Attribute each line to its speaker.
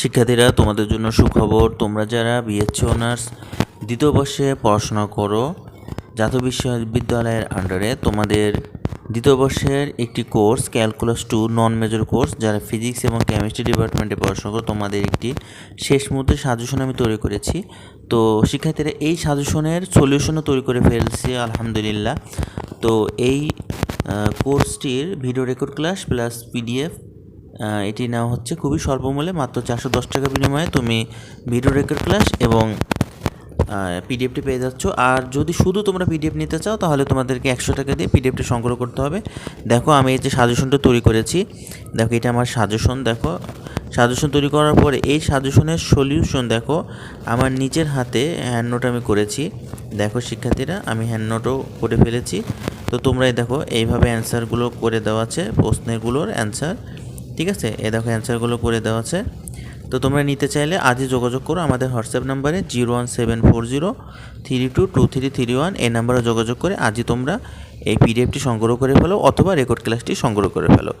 Speaker 1: শিক্ষার্থীরা, তোমাদের জন্য সুখবর, তোমরা যারা বিএসসি অনার্স দ্বিতীয় বর্ষে পড়াশোনা করো, জাতীয় বিশ্ববিদ্যালয়ের আন্ডারে তোমাদের দ্বিতীয় বর্ষের একটি course calculus two non major course যারা ফিজিক্স এবং কেমিস্ট্রি ডিপার্টমেন্টে পড়াশোনা করো, তোমাদের একটি শেষ মুহূর্তে সাজেশন আমি তৈরি করেছি। তো শিক্ষার্থীরা, এই সাজেশনের সলিউশনও তৈরি করে ফেলছি, আলহামদুলিল্লাহ। তো এই কোর্সটির video record class plus PDF এটি নেওয়া হচ্ছে খুবই স্বল্প মূল্যে, মাত্র চারশো দশ টাকা বিনিময়ে। তুমি ভিডিও রেকর্ড ক্লাস এবং পিডিএফটি পেয়ে যাচ্ছ। আর যদি শুধু তোমরা পিডিএফ নিতে চাও, তাহলে তোমাদেরকে একশো টাকা দিয়ে পিডিএফটি সংগ্রহ করতে হবে। দেখো, আমি এই যে সাজেশনটা তৈরি করেছি, দেখো, এটা আমার সাজেশন, দেখো। সাজেশন তৈরি করার পরে এই সাজেশনের সলিউশন দেখো, আমার নিজের হাতে হ্যান্ড নোট আমি করেছি। দেখো, শিক্ষার্থীরা, আমি হ্যান্ড নোটও করে ফেলেছি। তো তোমরাই দেখো, এইভাবে অ্যান্সারগুলো করে দেওয়া আছে প্রশ্নেরগুলোর অ্যান্সার ঠিক আছে? এ দেখো অ্যান্সারগুলো করে দেওয়া আছে। তো তোমরা নিতে চাইলে আজই যোগাযোগ করো আমাদের হোয়াটসঅ্যাপ নাম্বারে zero one seven four zero, three two two, three three one, এই নাম্বারে যোগাযোগ করে আজই তোমরা এই পিডিএফটি সংগ্রহ করে ফেলো অথবা রেকর্ড ক্লাসটি সংগ্রহ করে ফেলো।